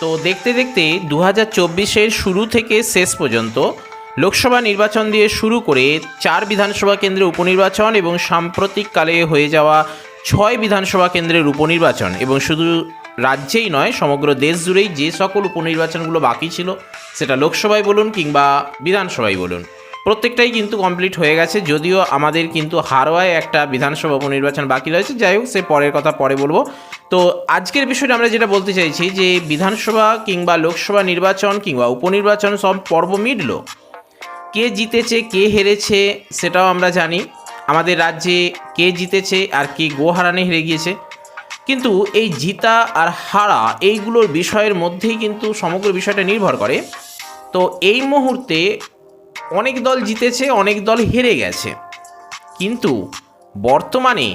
তো দেখতে দেখতে দু হাজার শুরু থেকে শেষ পর্যন্ত লোকসভা নির্বাচন দিয়ে শুরু করে চার বিধানসভা কেন্দ্রের উপনির্বাচন এবং সাম্প্রতিককালে হয়ে যাওয়া ছয় বিধানসভা কেন্দ্রের উপনির্বাচন এবং শুধু রাজ্যেই নয়, সমগ্র দেশ জুড়েই যে সকল উপনির্বাচনগুলো বাকি ছিল সেটা লোকসভায় বলুন কিংবা বিধানসভায় বলুন, প্রত্যেকটাই কিন্তু কমপ্লিট হয়ে গেছে। যদিও আমাদের কিন্তু হারোয়ায় একটা বিধানসভা উপনির্বাচন বাকি রয়েছে। যাই হোক, সে পরের কথা পরে বলব। তো আজকের বিষয়টা আমরা যেটা বলতে চাইছি যে বিধানসভা কিংবা লোকসভা নির্বাচন কিংবা উপনির্বাচন সব পর্ব মিটলো। কে জিতেছে, কে হেরেছে সেটাও আমরা জানি। আমাদের রাজ্যে কে জিতেছে আর কে গো হারানে হেরে গিয়েছে। কিন্তু এই জিতা আর হারা এইগুলোর বিষয়ের মধ্যেই কিন্তু সমগ্র বিষয়টা নির্ভর করে। তো এই মুহূর্তে অনেক দল জিতেছে, অনেক দল হেরে গেছে। কিন্তু বর্তমানে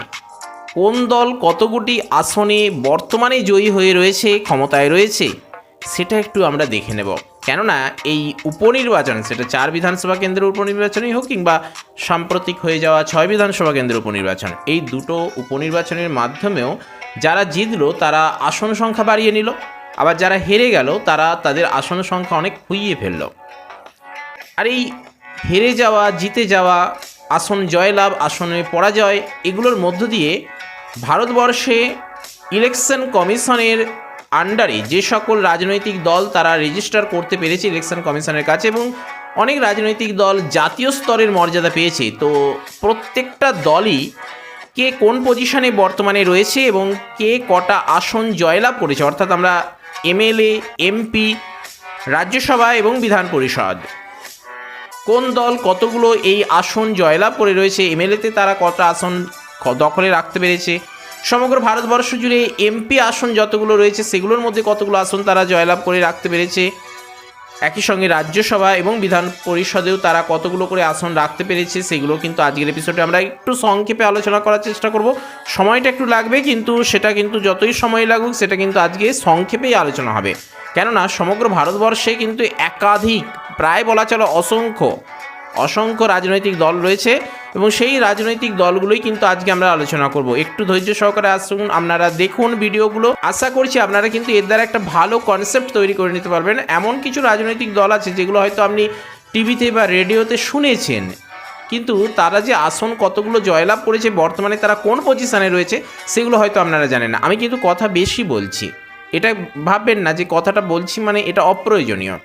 কোন দল কতগুটি আসনে বর্তমানে জয়ী হয়ে রয়েছে, ক্ষমতায় রয়েছে, সেটা একটু আমরা দেখে নেব। কেননা এই উপনির্বাচন, সেটা চার বিধানসভা কেন্দ্রের উপনির্বাচনই হোক কিংবা সাম্প্রতিক হয়ে যাওয়া ছয় বিধানসভা কেন্দ্রের উপনির্বাচন, এই দুটো উপনির্বাচনের মাধ্যমেও যারা জিতলো, তারা আসন সংখ্যা বাড়িয়ে নিল। আবার যারা হেরে গেল, তারা তাদের আসন সংখ্যা অনেক খুইয়ে ফেলল। আর এই হেরে যাওয়া, জিতে যাওয়া, আসন জয়লাভ, আসনে পরাজয়, এগুলোর মধ্য দিয়ে ভারতবর্ষে ইলেকশন কমিশনের আন্ডারে যে সকল রাজনৈতিক দল তারা রেজিস্টার করতে পেরেছে ইলেকশন কমিশনের কাছে এবং অনেক রাজনৈতিক দল জাতীয় স্তরের মর্যাদা পেয়েছে। তো প্রত্যেকটা দলই কে কোন পজিশনে বর্তমানে রয়েছে এবং কে কটা আসন জয়লাভ করেছে? অর্থাৎ আমরা এমএলএ, এমপি, রাজ্যসভা এবং বিধান পরিষদ। কোন দল কতগুলো এই আসন জয়লাভ করে রয়েছে? এমএলএতে তারা কটা আসন দখলে রাখতে পেরেছে। সমগ্র ভারতবর্ষ জুড়ে এমপি আসন যতগুলো রয়েছে, সেগুলোর মধ্যে কতগুলো আসন তারা জয়লাভ করে রাখতে পেরেছে? একই সঙ্গে রাজ্যসভা এবং বিধান পরিষদেও তারা কতগুলো করে আসন রাখতে পেরেছে, সেগুলো কিন্তু আজকের এপিসোডে আমরা একটু সংক্ষেপে আলোচনা করার চেষ্টা করব। সময়টা একটু লাগবে, কিন্তু সেটা কিন্তু যতই সময় লাগুক, সেটা কিন্তু আজকে সংক্ষেপেই আলোচনা হবে। কেননা, সমগ্র ভারতবর্ষে কিন্তু একাধিক, প্রায় বলা চলে অসংখ্য অসংখ্য রাজনৈতিক দল রয়েছে এবং সেই রাজনৈতিক দলগুলোই কিন্তু আজকে আমরা আলোচনা করব। একটু ধৈর্য সহকারে আসুন, আপনারা দেখুন ভিডিওগুলো। আশা করছি আপনারা কিন্তু এর দ্বারা একটা ভালো কনসেপ্ট তৈরি করে নিতে পারবেন। এমন কিছু রাজনৈতিক দল আছে যেগুলো হয়তো আপনি টিভিতে বা রেডিওতে শুনেছেন। কিন্তু তারা যে আসন কতগুলো জয়লাভ করেছে, বর্তমানে তারা কোন পজিশানে রয়েছে, সেগুলো হয়তো আপনারা জানেন না। আমি কিন্তু কথা বেশি বলছি। এটা ভাববেন না যে কথাটা বলছি মানে এটা অপ্রয়োজনীয়।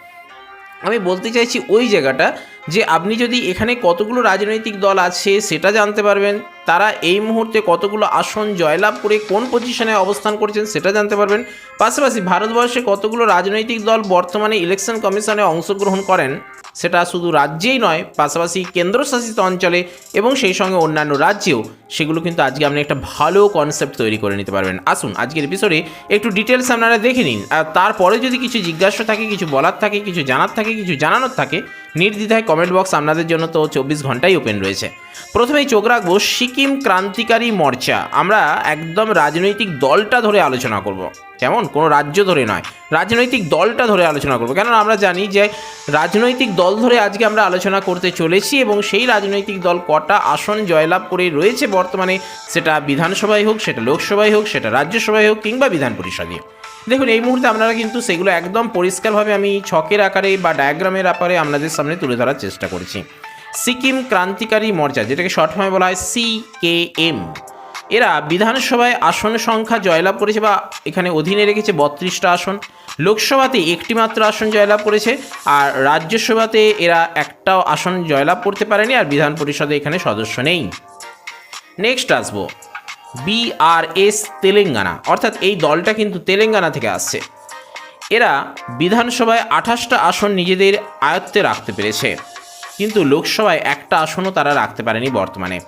আমি বলতে চাইছি ওই জায়গাটা যে আপনি যদি এখানে কতগুলো রাজনৈতিক দল আছে সেটা জানতে পারবেন, তারা এই মুহূর্তে কতগুলো আসন জয়লাভ করে কোন পজিশনে অবস্থান করছেন সেটা জানতে পারবেন। পাশাপাশি ভারতবর্ষে কতগুলো রাজনৈতিক দল বর্তমানে ইলেকশন কমিশনে অংশগ্রহণ করেন সেটা শুধু রাজ্যেই নয়, পাশাপাশি কেন্দ্রশাসিত অঞ্চলে এবং সেই সঙ্গে অন্যান্য রাজ্যেও সেগুলো কিন্তু আজকে আপনি একটা ভালো কনসেপ্ট তৈরি করে নিতে পারবেন। আসুন, আজকের এপিসোডে একটু ডিটেলস আপনারা দেখে নিন। আর তারপরে যদি কিছু জিজ্ঞাসা থাকে, কিছু বলার থাকে, কিছু জানার থাকে, কিছু জানানোর থাকে, নির্দ্বিধায় কমেন্ট বক্স আপনাদের জন্য তো চব্বিশ ঘন্টাই ওপেন রয়েছে। প্রথমেই চোখ রাখব, সিকিম ক্রান্তিকারী মোর্চা। আমরা একদম রাজনৈতিক দলটা ধরে আলোচনা করব। কেমন? কোনো রাজ্য ধরে নয়। রাজনৈতিক দলটা ধরে আলোচনা করব। কেননা আমরা জানি যে রাজনৈতিক দল ধরে আজকে আমরা আলোচনা করতে চলেছি এবং সেই রাজনৈতিক দল কটা আসন জয়লাভ করে রয়েছে বর্তমানে। সেটা বিধানসভায় হোক, সেটা লোকসভায় হোক, সেটা রাজ্যসভায় হোক কিংবা বিধান পরিষদে। দেখুন, এই মুহূর্তে আপনারা কিন্তু সেগুলো একদম পরিষ্কারভাবে আমি ছকের আকারে বা ডায়াগ্রামের আকারে আপনাদের সামনে তুলে ধরার চেষ্টা করেছি। সিকিম ক্রান্তিকারী মর্চা, যেটাকে শর্ট ফর্মে বলা হয় সি কে এম এরা বিধানসভায় আসন সংখ্যা জয়লাভ করেছে বা এখানে অধীনে রেখেছে বত্রিশটা আসন। লোকসভাতে একটি মাত্র আসন জয়লাভ করেছে আর রাজ্যসভাতে এরা একটাও আসন জয়লাভ করতে পারেনি আর বিধান পরিষদে এখানে সদস্য নেই। নেক্সট আসব। বিআরএস তেলেঙ্গানা। অর্থাৎ এই দলটা কিন্তু তেলেঙ্গানা থেকে আসছে। এরা বিধানসভায় আঠাশটা আসন নিজেদের আয়ত্তে রাখতে পেরেছে। কিন্তু লোকসভায় একটা আসনও তারা রাখতে পারেনি বর্তমানে।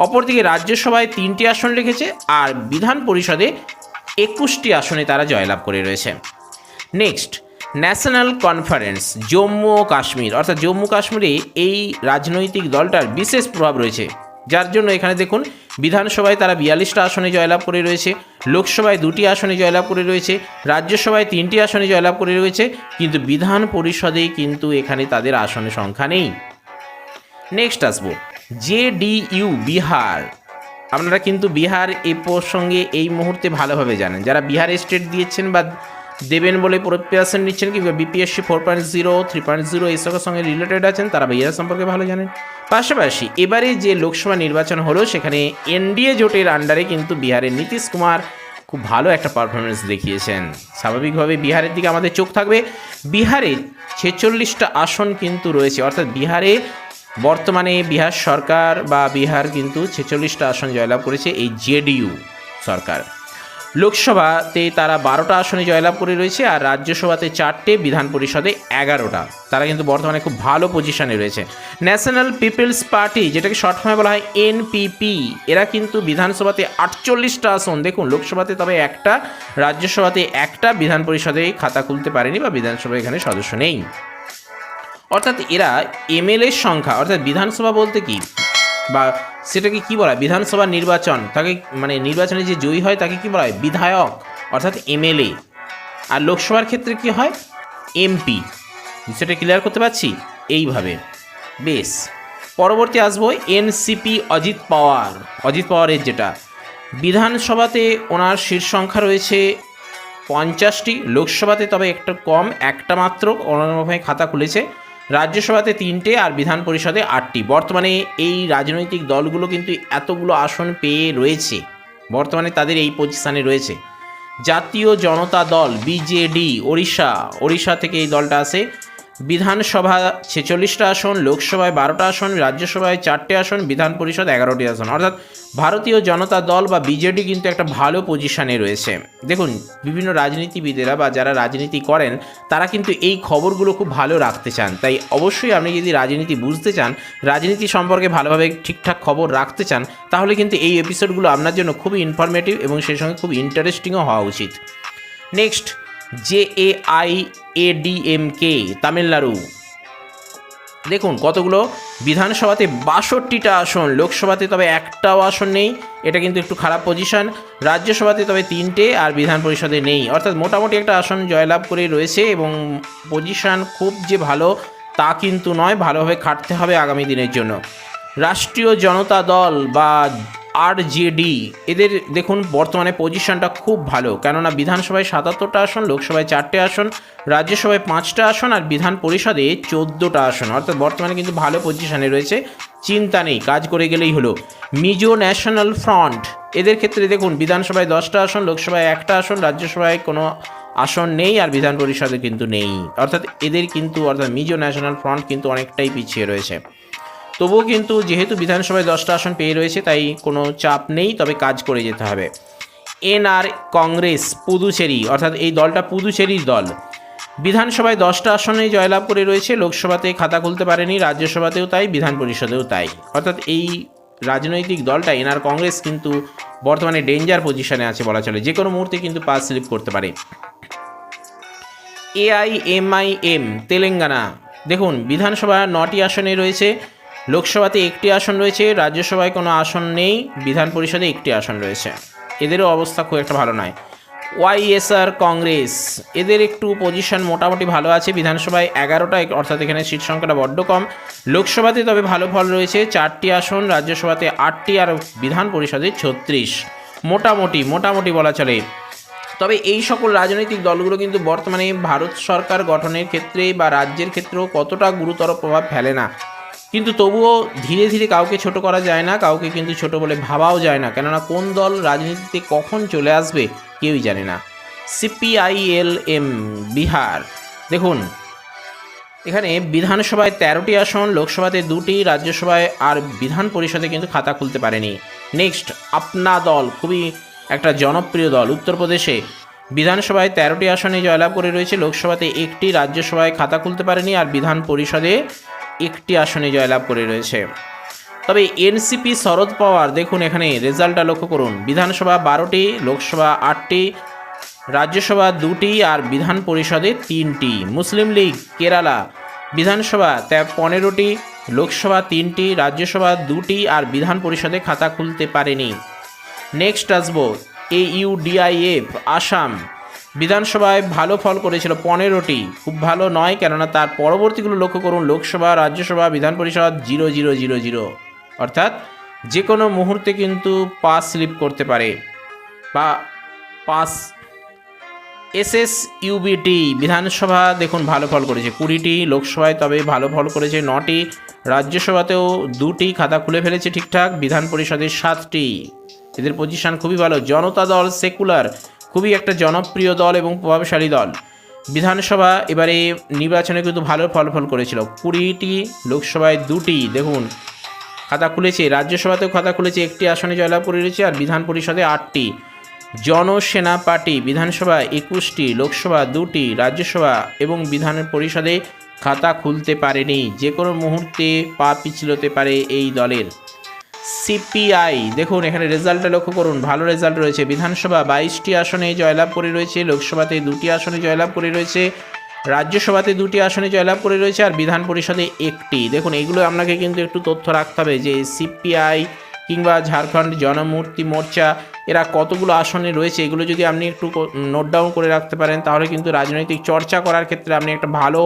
অপরদিকে রাজ্যসভায় তিনটি আসন রেখেছে আর বিধান পরিষদে একুশটি আসনে তারা জয়লাভ করে রয়েছে। নেক্সট ন্যাশনাল কনফারেন্স জম্মু ও কাশ্মীর অর্থাৎ জম্মু কাশ্মীরে এই রাজনৈতিক দলটার বিশেষ প্রভাব রয়েছে। যার জন্য এখানে দেখুন, বিধানসভায় তারা বিয়াল্লিশটা আসনে জয়লাভ করে রয়েছে, লোকসভায় দুটি আসনে জয়লাভ করে রয়েছে, রাজ্যসভায় তিনটি আসনে জয়লাভ করে রয়েছে, কিন্তু বিধান পরিষদে কিন্তু এখানে তাদের আসনের সংখ্যা নেই। নেক্সট আসব। জেডিইউ বিহার। আপনারা কিন্তু বিহার এ প্রসঙ্গে এই মুহূর্তে ভালোভাবে জানেন। যারা বিহার স্টেট দিয়েছেন বা দেবেন বলে প্রিপারেশন নিচ্ছেন কিংবা BPSC four point zero three point zero এসবের সঙ্গে রিলেটেড আছেন, তারা এরা সম্পর্কে ভালো জানেন। পাশাপাশি এবারে যে লোকসভা নির্বাচন হলো, সেখানে এনডিএ জোটের আন্ডারে কিন্তু বিহারের নীতিশ কুমার খুব ভালো একটা পারফরমেন্স দেখিয়েছেন। স্বাভাবিকভাবে বিহারের দিকে আমাদের চোখ থাকবে। বিহারে ছেচল্লিশটা আসন কিন্তু রয়েছে। অর্থাৎ বিহারে বর্তমানে বিহার সরকার বা বিহার কিন্তু ছেচল্লিশটা আসন জয়লাভ করেছে এই জেডিইউ সরকার। লোকসভাতে তারা বারোটা আসনে জয়লাভ করে রয়েছে আর রাজ্যসভাতে চারটে, বিধান পরিষদে এগারোটা। তারা কিন্তু বর্তমানে খুব ভালো পজিশনে রয়েছে। ন্যাশনাল পিপলস পার্টি, যেটাকে শর্ট ফর্মে বলা হয় এনপিপি, এরা কিন্তু বিধানসভাতে আটচল্লিশটা আসন। দেখুন, লোকসভাতে তবে একটা, রাজ্যসভাতে একটা, বিধান পরিষদে খাতা খুলতে পারেনি বা বিধানসভায় এখানে সদস্য নেই। অর্থাৎ এরা এমএলএর সংখ্যা, অর্থাৎ বিধানসভা বলতে কি? বা সেটাকে কি বলা হয়? বিধানসভা নির্বাচন, তাকে মানে নির্বাচনে যে জয়ী হয় তাকে কি বলা হয়? বিধায়ক, অর্থাৎ এমএলএ আর লোকসভার ক্ষেত্রে কি হয়? এমপি সেটা ক্লিয়ার করতে পারছি? এইভাবে। বেশ। পরবর্তী আসব এনসিপি অজিত পাওয়ার। অজিত পাওয়ারের যেটা। বিধানসভাতে ওনার শীর্ষ সংখ্যা রয়েছে পঞ্চাশটি, লোকসভাতে তবে একটা কম, একটা মাত্র অন্যভাবে খাতা খুলেছে। রাজ্যসভাতে তিনটে আর বিধান পরিষদে আটটি। বর্তমানে এই রাজনৈতিক দলগুলো কিন্তু এতগুলো আসন পেয়ে রয়েছে। বর্তমানে তাদের এই পজিশানে রয়েছে। জাতীয় জনতা দল, বিজেডি, ওড়িশা। ওড়িশা থেকে এই দলটা আসে বিধানসভা ছেচল্লিশটা আসন, লোকসভায় বারোটা আসন, রাজ্যসভায় চারটে আসন, বিধান পরিষদ এগারোটি আসন। অর্থাৎ ভারতীয় জনতা দল বা বিজেডি কিন্তু একটা ভালো পজিশনে রয়েছে। দেখুন, বিভিন্ন রাজনীতিবিদেরা বা যারা রাজনীতি করেন, তারা কিন্তু এই খবরগুলো খুব ভালো রাখতে চান। তাই অবশ্যই আপনি যদি রাজনীতি বুঝতে চান, রাজনীতি সম্পর্কে ভালোভাবে ঠিকঠাক খবর রাখতে চান, তাহলে কিন্তু এই এপিসোডগুলো আপনার জন্য খুবই ইনফরমেটিভ এবং সেই সঙ্গে খুব ইন্টারেস্টিংও হওয়া উচিত। Next J A I Tamil Nadu. দেখুন, কতগুলো? বিধানসভাতে বাষট্টিটা আসন, লোকসভাতে তবে একটাও আসন নেই। এটা কিন্তু একটু খারাপ পজিশন রাজ্যসভাতে তবে তিনটে আর বিধান পরিষদে নেই। অর্থাৎ মোটামুটি একটা আসন জয়লাভ করে রয়েছে এবং পজিশন খুব যে ভালো তা কিন্তু নয়, ভালোভাবে খাটতে হবে আগামী দিনের জন্য। রাষ্ট্রীয় জনতা দল বা আরজেডি এদের দেখুন বর্তমানে পজিশনটা খুব ভালো, কেননা বিধানসভায় সাতাত্তরটা আসন, লোকসভায় চারটে আসন, রাজ্যসভায় পাঁচটা আসন আর বিধান পরিষদে চোদ্দোটা আসন। অর্থাৎ বর্তমানে কিন্তু ভালো পজিশনে রয়েছে, চিন্তা নেই, কাজ করে গেলেই হলো। মিজো ন্যাশনাল ফ্রন্ট, এদের ক্ষেত্রে দেখুন বিধানসভায় দশটা আসন, লোকসভায় একটা আসন, রাজ্যসভায় কোনো আসন নেই আর বিধান পরিষদে কিন্তু নেই। অর্থাৎ এদের কিন্তু, অর্থাৎ মিজো ন্যাশনাল ফ্রন্ট কিন্তু অনেকটাই পিছিয়ে রয়েছে। তবুও কিন্তু যেহেতু বিধানসভায় দশটা আসন পেয়ে রয়েছে, তাই কোনো চাপ নেই, তবে কাজ করে যেতে হবে। এনআর কংগ্রেস পুদুচেরি, অর্থাৎ এই দলটা পুদুচেরির দল। বিধানসভায় দশটা আসনে জয়লাভ করে রয়েছে, লোকসভাতে খাতা খুলতে পারেনি, রাজ্যসভাতেও তাই, বিধান পরিষদেও তাই। অর্থাৎ এই রাজনৈতিক দলটা, এনআর কংগ্রেস কিন্তু বর্তমানে ডেঞ্জার পজিশনে আছে বলা চলে। যে কোনো মুহূর্তে কিন্তু পাস স্লিপ করতে পারে। এআইএমআইএম, তেলেঙ্গানা। দেখুন, বিধানসভা নটি আসনে রয়েছে লোকসভাতে একটি আসন রয়েছে, রাজ্যসভায় কোনো আসন নেই, বিধান পরিষদে একটি আসন রয়েছে। এদেরও অবস্থা খুব একটা ভালো নয়। ওয়াইএসআর কংগ্রেস, এদের একটু পজিশন মোটামুটি ভালো আছে। বিধানসভায় এগারোটা, অর্থাৎ এখানে সিট সংখ্যাটা বড্ড কম। লোকসভাতে তবে ভালো ফল রয়েছে, চারটি আসন, রাজ্যসভাতে আটটি আর বিধান পরিষদে ছত্রিশ। মোটামুটি মোটামুটি বলা চলে। তবে এই সকল রাজনৈতিক দলগুলো কিন্তু বর্তমানে ভারত সরকার গঠনের ক্ষেত্রে বা রাজ্যের ক্ষেত্রেও কতটা গুরুতর প্রভাব ফেলে না। কিন্তু তবুও ধীরে ধীরে কাউকে ছোট করা যায় না, কাউকে কিন্তু ছোট বলে ভাবাও যায় না। কেননা কোন দল রাজনীতিতে কখন চলে আসবে কেউই জানে না। সিপিআইএলএম, বিহার। দেখুন, এখানে বিধানসভায় তেরোটি আসন, লোকসভাতে দুটি, রাজ্যসভায় আর বিধান পরিষদে কিন্তু খাতা খুলতে পারেনি। নেক্সট, আপনা দল, খুবই একটা জনপ্রিয় দল। উত্তরপ্রদেশে বিধানসভায় তেরোটি আসনে জয়লাভ করে রয়েছে, লোকসভাতে একটি, রাজ্যসভায় খাতা খুলতে পারেনি আর বিধান পরিষদে একটি আসনে জয়লাভ করে রয়েছে। তবে এনসিপি শরদ পাওয়ার, দেখুন এখানে রেজাল্টটা লক্ষ্য করুন। বিধানসভা বারোটি, লোকসভা আটটি, রাজ্যসভা দুটি আর বিধান পরিষদে তিনটি। মুসলিম লীগ, কেরালা। বিধানসভা তে পনেরোটি, লোকসভা তিনটি, রাজ্যসভা দুটি আর বিধান পরিষদে খাতা খুলতে পারেনি। নেক্সট আসব, এ ইউডিআইএফ আসাম। বিধানসভায় ভালো ফল করেছিল পনেরোটি। খুব ভালো নয়, কেননা তার পরবর্তীগুলো লক্ষ্য করুন, লোকসভা, রাজ্যসভা বিধান পরিষদ জিরো জিরো জিরো জিরো। অর্থাৎ যে কোনো মুহূর্তে কিন্তু পাস স্লিপ করতে পারে। বা পাস এস এস ইউবিটি বিধানসভা দেখুন ভালো ফল করেছে। কুড়িটি লোকসভায় তবে ভালো ফল করেছে নটি। রাজ্যসভাতেও দুটি খাতা খুলে ফেলেছে ঠিকঠাক বিধান পরিষদে সাতটি। এদের পজিশন খুবই ভালো। জনতা দল সেকুলার খুবই একটা জনপ্রিয় দল এবং প্রভাবশালী দল। বিধানসভা এবারে নির্বাচনে কিন্তু ভালো ফলাফল করেছিল। কুড়িটি লোকসভায় দুটি, দেখুন, খাতা খুলেছে, রাজ্যসভাতেও খাতা খুলেছে, একটি আসনে জয়লাভ করে রয়েছে আর বিধান পরিষদে আটটি। জনসেনা পার্টি, বিধানসভা একুশটি, লোকসভা দুটি, রাজ্যসভা এবং বিধান পরিষদে খাতা খুলতে পারেনি। যে কোনো মুহূর্তে পা পিছলতে পারে এই দলের। সিপিআই। দেখুন, এখানে রেজাল্টটা লক্ষ্য করুন। ভালো রেজাল্ট রয়েছে। বিধানসভা বাইশটি আসনে জয়লাভ করে রয়েছে, লোকসভাতে দুটি আসনে জয়লাভ করে রয়েছে, রাজ্যসভাতে দুটি আসনে জয়লাভ করে রয়েছে আর বিধান পরিষদে একটি। দেখুন, এগুলো আপনাকে কিন্তু একটু তথ্য রাখতে হবে যে সিপিআই কিংবা ঝাড়খণ্ড জনমূর্তি মোর্চা, এরা কতগুলো আসনে রয়েছে, এগুলো যদি আপনি একটু নোট ডাউন করে রাখতে পারেন, তাহলে কিন্তু রাজনৈতিক চর্চা করার ক্ষেত্রে আপনি একটা ভালো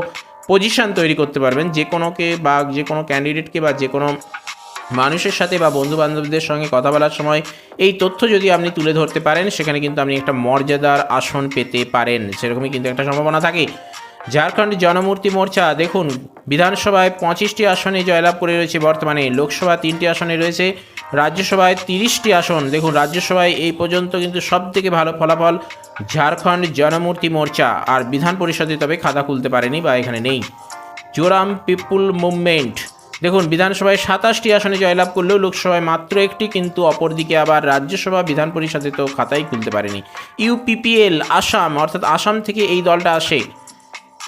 পজিশন তৈরি করতে পারবেন। যে কোনোকে বা যে কোনো ক্যান্ডিডেটকে বা যে কোনো মানুষের সাথে বা বন্ধু বান্ধবদের সঙ্গে কথা বলার সময় এই তথ্য যদি আপনি তুলে ধরতে পারেন, সেখানে কিন্তু আপনি একটা মর্যাদার আসন পেতে পারেন। সেরকমই কিন্তু একটা সম্ভাবনা থাকে। ঝাড়খণ্ড জনমূর্তি মোর্চা, দেখুন, বিধানসভায় পঁচিশটি আসনে জয়লাভ করে রয়েছে বর্তমানে। লোকসভা তিনটি আসনে রয়েছে, রাজ্যসভায় তিরিশটি আসন। দেখুন, রাজ্যসভায় এই পর্যন্ত কিন্তু সব থেকে ভালো ফলাফল ঝাড়খণ্ড জনমূর্তি মোর্চা। আর বিধান পরিষদে তবে খাতা খুলতে পারেনি বা এখানে নেই। জোরাম পিপুল মুভমেন্ট দেখুন, বিধানসভায় সাতাশটি আসনে জয়লাভ করলেও লোকসভায় মাত্র একটি, কিন্তু অপরদিকে আবার রাজ্যসভা বিধান পরিষদে তো খাতাই খুলতে পারেনি। ইউপিপিএল, আসাম, অর্থাৎ আসাম থেকে এই দলটা আসে।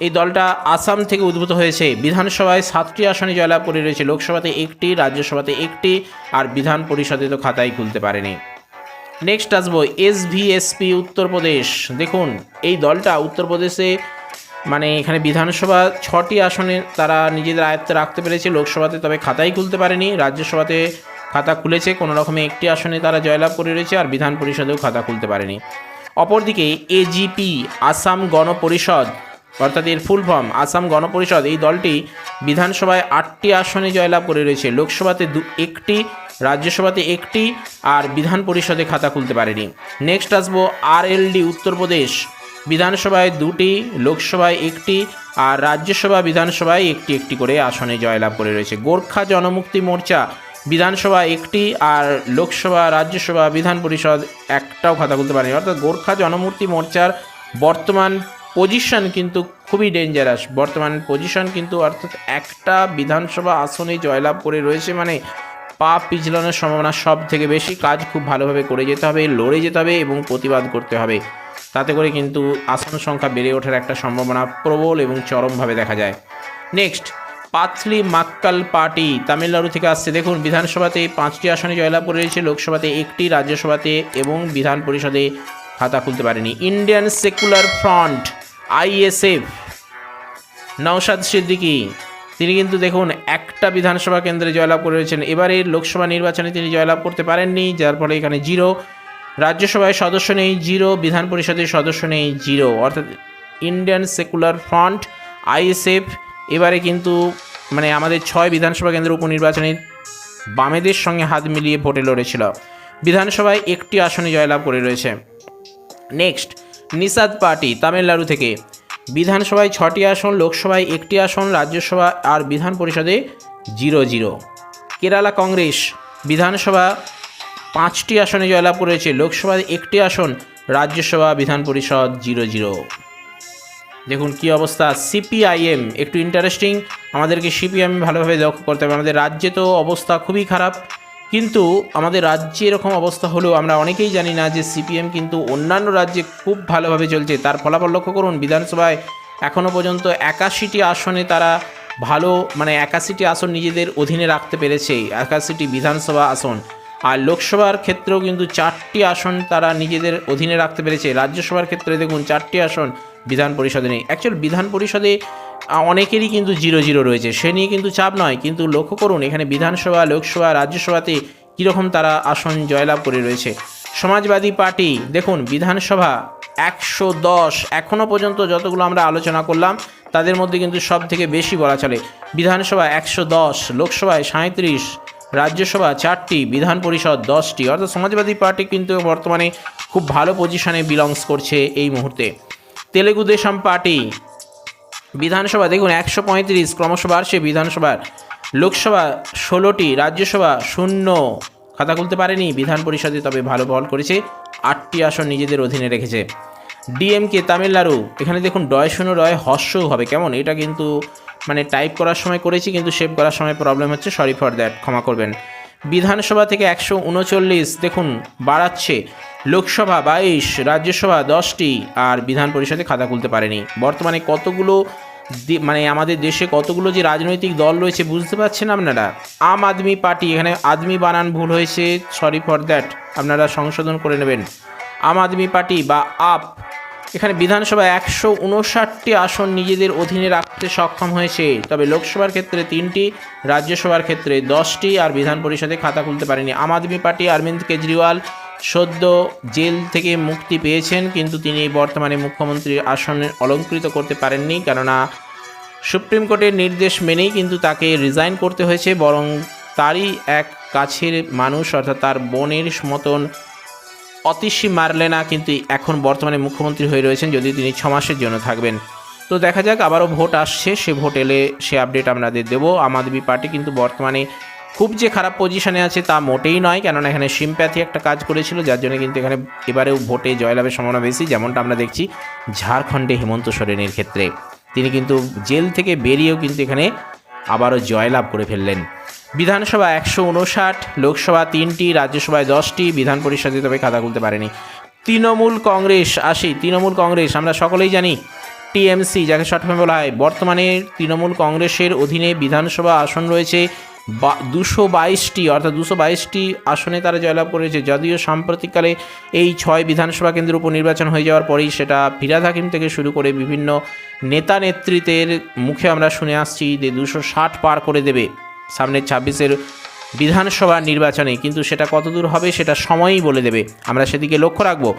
এই দলটা আসাম থেকে উদ্ভূত হয়েছে। বিধানসভায় সাতটি আসনে জয়লাভ করে রয়েছে। লোকসভাতে একটি, রাজ্যসভাতে একটি, আর বিধান পরিষদে তো খাতাই খুলতে পারেনি। নেক্সট আসব এস ভিএসপি উত্তরপ্রদেশ। দেখুন, এই দলটা উত্তরপ্রদেশে মানে এখানে বিধানসভা ছটি আসনে তারা নিজেদের আয়ত্তে রাখতে পেরেছে। লোকসভাতে তবে খাতাই খুলতে পারেনি। রাজ্যসভাতে খাতা খুলেছে। কোনো রকমে একটি আসনে তারা জয়লাভ করে রয়েছে আর বিধান পরিষদেও খাতা খুলতে পারেনি। অপরদিকে এজিপি আসাম গণপরিষদ, অর্থাৎ এর ফুল ফর্ম, আসাম গণপরিষদ, এই দলটি বিধানসভায় আটটি আসনে জয়লাভ করে রয়েছে। লোকসভাতে দু, একটি, রাজ্যসভাতে একটি আর বিধান পরিষদে খাতা খুলতে পারেনি। নেক্সট আসব আর আরএলডি, উত্তরপ্রদেশ। বিধানসভায় দুটি, লোকসভায় একটি আর রাজ্যসভা, বিধানসভায় একটি একটি করে আসনে জয়লাভ করে রয়েছে। গোর্খা জনমুক্তি মোর্চা বিধানসভা একটি আর লোকসভা, রাজ্যসভা, বিধান পরিষদ একটাও খাতা খুলতে পারেনি। অর্থাৎ গোর্খা জনমূর্তি মোর্চার বর্তমান পজিশন কিন্তু খুবই ডেঞ্জারাস বর্তমান পজিশন কিন্তু অর্থাৎ একটা বিধানসভা আসনে জয়লাভ করে রয়েছে মানে পা পিছলানোর সম্ভাবনা সব থেকে বেশি। কাজ খুব ভালোভাবে করে যেতে হবে, লড়ে যেতে হবে এবং প্রতিবাদ করতে হবে। তাতে করে কিন্তু আসন সংখ্যা বেড়ে ওঠার একটা সম্ভাবনা প্রবল এবং চরমভাবে দেখা যায়। নেক্সট পাথলি মাক্কাল পার্টি তামিলনাড়ু থেকে আসছে। দেখুন, বিধানসভাতে পাঁচটি আসনে জয়লাভ করে রয়েছে, লোকসভাতে একটি, রাজ্যসভাতে এবং বিধান পরিষদে খাতা খুলতে পারেনি। Indian secular front ISF Naushad Siddiqui, তিনি কিন্তু দেখুন, একটা বিধানসভা কেন্দ্রে জয়লাভ করে রয়েছেন। এবারে লোকসভা নির্বাচনে তিনি জয়লাভ করতে পারেননি, যার ফলে এখানে জিরো। রাজ্যসভায় সদস্য নেই, জিরো। বিধান পরিষদের সদস্য নেই, জিরো। অর্থাৎ ইন্ডিয়ান সেকুলার ফ্রন্ট আইএসএফ এবারে কিন্তু মানে আমাদের ছয় বিধানসভা কেন্দ্র উপনির্বাচনে বামেদের সঙ্গে হাত মিলিয়ে ভোটে লড়েছিল। বিধানসভায় একটি আসনে জয়লাভ করে রয়েছে। নেক্সট নিষাদ পার্টি, তামিলনাড়ু থেকে। বিধানসভায় ছটি আসন, লোকসভায় একটি আসন, রাজ্যসভা আর বিধান পরিষদে জিরো জিরো। কেরালা কংগ্রেস, বিধানসভা পাঁচটি আসনে জয়লাভ করেছে লোকসভায় একটি আসন রাজ্যসভা বিধান পরিষদ জিরো জিরো। দেখুন কি অবস্থা, সিপিআইএম, একটু ইন্টারেস্টিং আমাদেরকে সিপিএম ভালোভাবে লক্ষ্য করতে হবে। আমাদের রাজ্যে তো অবস্থা খুবই খারাপ, কিন্তু আমাদের রাজ্যে এরকম অবস্থা হলেও আমরা অনেকেই জানি না যে সিপিএম কিন্তু অন্যান্য রাজ্যে খুব ভালোভাবে চলছে। তার ফলাফল লক্ষ্য করুন, বিধানসভায় এখনও পর্যন্ত একাশিটি আসনে তারা ভালো মানে একাশিটি আসন নিজেদের অধীনে রাখতে পেরেছে। একাশিটি বিধানসভা আসন। আর লোকসভার ক্ষেত্রেও কিন্তু চারটি আসন তারা নিজেদের অধীনে রাখতে পেরেছে। রাজ্যসভার ক্ষেত্রে দেখুন, চারটি আসন বিধান পরিষদে নেই। অ্যাকচুয়াল বিধান পরিষদে অনেকেরই কিন্তু জিরো জিরো রয়েছে। সে নিয়ে কিন্তু চাপ নয়, কিন্তু লক্ষ্য করুন, এখানে বিধানসভা, লোকসভা, রাজ্যসভাতে কীরকম তারা আসন জয়লাভ করে রয়েছে। সমাজবাদী পার্টি, দেখুন, বিধানসভা একশো দশ এখনও পর্যন্ত যতগুলো আমরা আলোচনা করলাম, তাদের মধ্যে কিন্তু সব থেকে বেশি বলা চলে। বিধানসভা একশো দশ, লোকসভায় সাঁত্রিশ রাজ্যসভা চারটি, বিধান পরিষদ দশটি, অর্থাৎ সমাজবাদী পার্টি কিন্তু বর্তমানে খুব ভালো পজিশনে বিলংস করছে এই মুহূর্তে। তেলেগু দেশম পার্টি, বিধানসভা, দেখুন, একশো পঁয়ত্রিশ, ক্রমশ বাড়ছে বিধানসভার। লোকসভা ষোলোটি, রাজ্যসভা শূন্য। খাতা খুলতে পারেনি, বিধান পরিষদে তবে ভালো বল করেছে, আটটি আসন নিজেদের অধীনে রেখেছে। ডিএমকে তামিলনাড়ু, এখানে দেখুন ডয় শূন্য রয় হর্ষ হবে, কেমন? এটা কিন্তু মানে টাইপ করার সময় করেছি, কিন্তু সেভ করার সময় প্রবলেম হচ্ছে সরি ফর দ্যাট ক্ষমা করবেন। বিধানসভা থেকে একশো উনচল্লিশ, দেখুন, বাড়াচ্ছে। লোকসভা বাইশ, রাজ্যসভা দশটি, আর বিধান পরিষদে খাতা খুলতে পারেনি। বর্তমানে কতগুলো মানে আমাদের দেশে কতগুলো যে রাজনৈতিক দল রয়েছে, বুঝতে পারছেন আপনারা? আম আদমি পার্টি, এখানে আদমি বানান ভুল হয়েছে সরি ফর দ্যাট আপনারা সংশোধন করে নেবেন। আম আদমি পার্টি বা আপ এখানে বিধানসভা একশো উনষাটটি আসন নিজেদের অধীনে রাখতে সক্ষম হয়েছে। তবে লোকসভার ক্ষেত্রে তিনটি, রাজ্যসভার ক্ষেত্রে দশটি আর বিধান পরিষদে খাতা খুলতে পারেনি। আম আদমি পার্টি অরবিন্দ কেজরিওয়াল সদ্য জেল থেকে মুক্তি পেয়েছেন, কিন্তু তিনি বর্তমানে মুখ্যমন্ত্রীর আসন অলঙ্কৃত করতে পারেননি। কেননা, সুপ্রিম কোর্টের নির্দেশ মেনেই কিন্তু তাকে রিজাইন করতে হয়েছে, বরং তারই এক কাছের মানুষ, অর্থাৎ তার বোনের মতন অতিশী মারলেনা কিন্তু এখন বর্তমানে মুখ্যমন্ত্রী হয়ে রয়েছেন, যদি তিনি ছ মাসের জন্য থাকবেন। তো দেখা যাক, আবারও ভোট আসছে, সে ভোট এলে সে আপডেট আপনাদের দেবো। আম আদমি পার্টি কিন্তু বর্তমানে খুব যে খারাপ পজিশনে আছে তা মোটেই নয়, কেননা এখানে সিম্প্যাথি একটা কাজ করেছিল, যার জন্য কিন্তু এখানে এবারেও ভোটে জয়লাভের সম্ভাবনা বেশি, যেমনটা আমরা দেখছি ঝাড়খণ্ডে হেমন্ত সোরেনের ক্ষেত্রে। তিনি কিন্তু জেল থেকে বেরিয়েও কিন্তু এখানে আবারও জয়লাভ করে ফেললেন। বিধানসভা একশো উনষাট, লোকসভা তিনটি, রাজ্যসভায় দশটি, বিধান পরিষদে তবে খাতা খুলতে পারেনি। তৃণমূল কংগ্রেস, আসি, তৃণমূল কংগ্রেস, আমরা সকলেই জানি, টিএমসি, যাকে শর্টফর্মে বলা হয়। বর্তমানে তৃণমূল কংগ্রেসের অধীনে বিধানসভা আসন রয়েছে বা দুশো বাইশটি, অর্থাৎ দুশো বাইশটি আসনে তারা জয়লাভ করেছে। যদিও সাম্প্রতিককালে এই ছয় বিধানসভা কেন্দ্রের উপনির্বাচন হয়ে যাওয়ার পরেই সেটা ফিরাদ হাকিম থেকে শুরু করে বিভিন্ন নেতা নেতৃত্বের মুখে আমরা শুনে আসছি যে দুশো ষাট পার করে দেবে সামনের ছাব্বিশের বিধানসভা নির্বাচনে। কিন্তু সেটা কতদূর হবে সেটা সময়ই বলে দেবে। আমরা সেদিকে লক্ষ্য রাখব।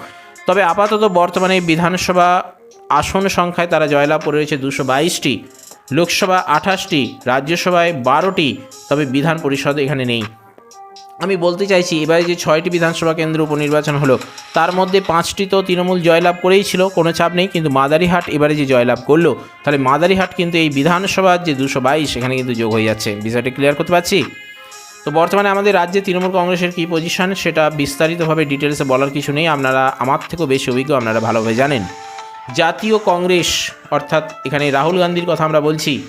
তবে আপাতত বর্তমানে বিধানসভা আসন সংখ্যায় তারা জয়লাভ করে রয়েছে দুশো বাইশটি। লোকসভা আঠাশটি, রাজ্যসভায় বারোটি, তবে বিধান পরিষদ এখানে নেই। আমি বলতে চাইছি, এবারে যে ছয়টি বিধানসভা কেন্দ্র উপনির্বাচন হলো, তার মধ্যে পাঁচটি তো তৃণমূল জয়লাভ করেই ছিল, কোনো চাপ নেই, কিন্তু মাদারিহাট এবারে যে জয়লাভ করল, তাহলে মাদারিহাট কিন্তু এই বিধানসভার যে দুশো বাইশ সেখানে কিন্তু যোগ হয়ে যাচ্ছে। বিষয়টি ক্লিয়ার করতে পারছি? তো বর্তমানে আমাদের রাজ্যে তৃণমূল কংগ্রেসের কী পজিশন সেটা বিস্তারিতভাবে ডিটেলসে বলার কিছু নেই, আপনারা আমার থেকেও বেশি অভিজ্ঞ, আপনারা ভালোভাবে জানেন। জাতীয় কংগ্রেস, অর্থাৎ এখানে রাহুল গান্ধীর কথা আমরা বলছি।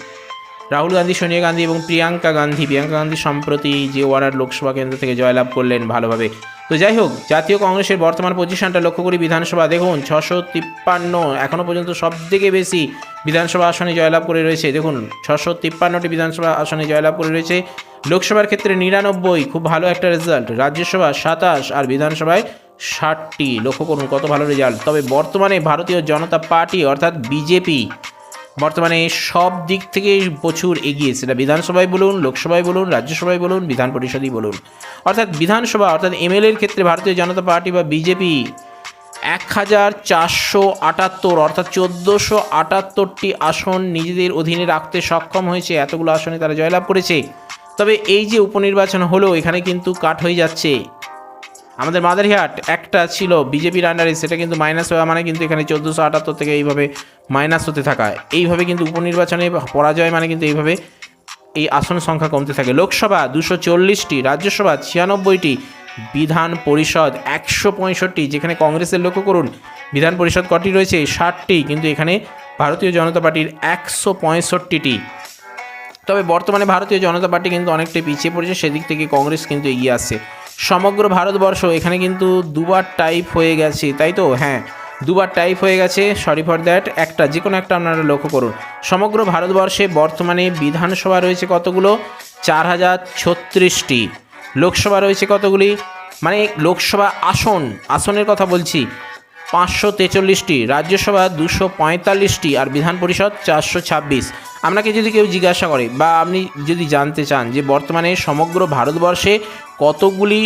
রাহুল গান্ধী, সোনিয়া গান্ধী এবং প্রিয়াঙ্কা গান্ধী। প্রিয়াঙ্কা গান্ধী সম্প্রতি যে ওয়ারার লোকসভা কেন্দ্র থেকে জয়লাভ করলেন ভালোভাবে। তো যাই হোক, জাতীয় কংগ্রেসের বর্তমান পজিশনটা লক্ষ্য করি বিধানসভা। দেখুন, ছশো তিপ্পান্ন এখনও পর্যন্ত সব থেকে বেশি বিধানসভা আসনে জয়লাভ করে রয়েছে। দেখুন, ছশো তিপ্পান্নটি বিধানসভা আসনে জয়লাভ করে রয়েছে। লোকসভার ক্ষেত্রে নিরানব্বই, খুব ভালো একটা রেজাল্ট। রাজ্যসভা সাতাশ আর বিধানসভায় ষাটটি। লক্ষ্য করুন কত ভালো রেজাল্ট তবে বর্তমানে ভারতীয় জনতা পার্টি অর্থাৎ বিজেপি বর্তমানে সব দিক থেকে প্রচুর এগিয়ে সেটা বিধানসভায় বলুন, লোকসভায় বলুন, রাজ্যসভায় বলুন, বিধান পরিষদই বলুন। অর্থাৎ বিধানসভা, অর্থাৎ এমএলএর ক্ষেত্রে ভারতীয় জনতা পার্টি বা বিজেপি এক হাজার চারশো আটাত্তর অর্থাৎ চোদ্দোশো আটাত্তরটি আসন নিজেদের অধীনে রাখতে সক্ষম হয়েছে। এতগুলো আসনে তারা জয়লাভ করেছে। তবে এই যে উপনির্বাচন হলো, এখানে কিন্তু কাট হয়ে যাচ্ছে। আমাদের মাদারিহাট একটা ছিল বিজেপির আন্ডারে সেটা কিন্তু মাইনাস হওয়া মানে কিন্তু এখানে চোদ্দোশো আটাত্তর থেকে এইভাবে মাইনাস হতে থাকা। এইভাবে কিন্তু উপনির্বাচনে পরাজয় মানে কিন্তু এইভাবে এই আসন সংখ্যা কমতে থাকে। লোকসভা দুশো চল্লিশটি, রাজ্যসভা ছিয়ানব্বইটি, বিধান পরিষদ একশো পঁয়ষট্টি, যেখানে কংগ্রেসের লক্ষ্য করুন, বিধান পরিষদ কটি রয়েছে? ষাটটি, কিন্তু এখানে ভারতীয় জনতা পার্টির একশো পঁয়ষট্টিটি। তবে বর্তমানে ভারতীয় জনতা পার্টি কিন্তু অনেকটাই পিছিয়ে পড়েছে, সেদিক থেকে কংগ্রেস কিন্তু এগিয়ে আসছে। সমগ্র ভারতবর্ষ এখানে কিন্তু দুবার টাইপ হয়ে গেছে, তাই তো? হ্যাঁ দুবার টাইপ হয়ে গেছে সরি ফর দ্যাট একটা যে কোনো একটা আপনারা লক্ষ্য করুন। সমগ্র ভারতবর্ষে বর্তমানে বিধানসভা রয়েছে কতগুলো? চার হাজার ছত্রিশটি। লোকসভা রয়েছে কতগুলি? মানে লোকসভা আসন, আসনের কথা বলছি। পাঁচশো তেচল্লিশটি, রাজ্যসভা দুশো পঁয়তাল্লিশটি আর বিধান পরিষদ চারশো ছাব্বিশ। আপনাকে যদি কেউ জিজ্ঞাসা করে বা আপনি যদি জানতে চান যে বর্তমানে সমগ্র ভারতবর্ষে কতগুলি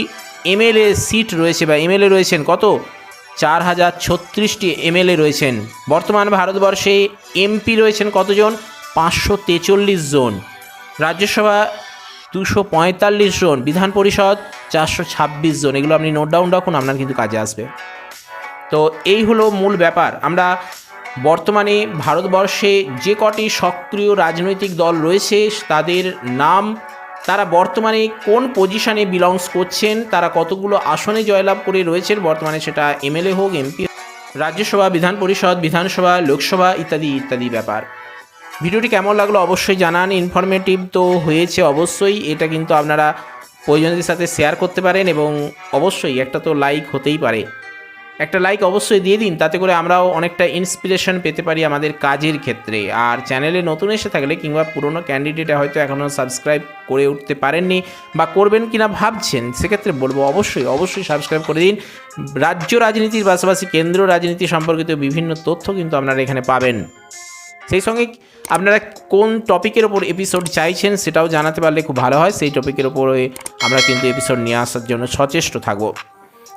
এমএলএ সিট রয়েছে বা এমএলএ রয়েছেন, কত? চার হাজার ছত্রিশটি এমএলএ রয়েছেন। বর্তমান ভারতবর্ষে এমপি রয়েছেন কতজন? পাঁচশো তেচল্লিশ জন। রাজ্যসভা দুশো পঁয়তাল্লিশ জন, বিধান পরিষদ চারশো ছাব্বিশ জন। এগুলো আপনি নোট ডাউন রাখুন, আপনার কিন্তু কাজে আসবে। তো এই হলো মূল ব্যাপার। আমরা বর্তমানে ভারতবর্ষে যে কটি সক্রিয় রাজনৈতিক দল রয়েছে, তাদের নাম, তারা বর্তমানে কোন পজিশনে বিলংস করছেন, তারা কতগুলো আসনে জয়লাভ করে রয়েছেন, বর্তমানে সেটা এমএলএ হোক এমপি রাজ্যসভা, বিধান পরিষদ, বিধানসভা, লোকসভা ইত্যাদি ইত্যাদি ব্যাপার। ভিডিওটি কেমন লাগল অবশ্যই জানান ইনফরমেটিভ তো হয়েছে অবশ্যই, এটা কিন্তু আপনারা প্রয়োজনদের সাথে শেয়ার করতে পারেন এবং অবশ্যই একটা তো লাইক হতেই পারে। একটা লাইক অবশ্যই দিয়ে দিন, তাতে করে আমরাও অনেকটা ইন্সপিরেশন পেতে পারি আমাদের কাজের ক্ষেত্রে। আর চ্যানেলে নতুন এসে থাকলে কিংবা পুরনো ক্যান্ডিডেটে হয়তো এখনও সাবস্ক্রাইব করে উঠতে পারেননি বা করবেন কিনা ভাবছেন, সেক্ষেত্রে বলব অবশ্যই অবশ্যই সাবস্ক্রাইব করে দিন। রাজ্য রাজনীতির পাশাপাশি কেন্দ্র রাজনীতি সম্পর্কিত বিভিন্ন তথ্য কিন্তু আপনারা এখানে পাবেন। সেই সঙ্গে আপনারা কোন টপিকের ওপর এপিসোড চাইছেন সেটাও জানাতে পারলে খুব ভালো হয়। সেই টপিকের ওপরে আমরা কিন্তু এপিসোড নিয়ে আসার জন্য সচেষ্ট থাকব।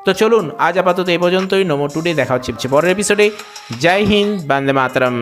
তো চলুন, আজ আপাতত এ পর্যন্তই। নমো টুডে দেখা হচ্ছে পরের এপিসোডে জয় হিন্দ, বান্দে মাতরম।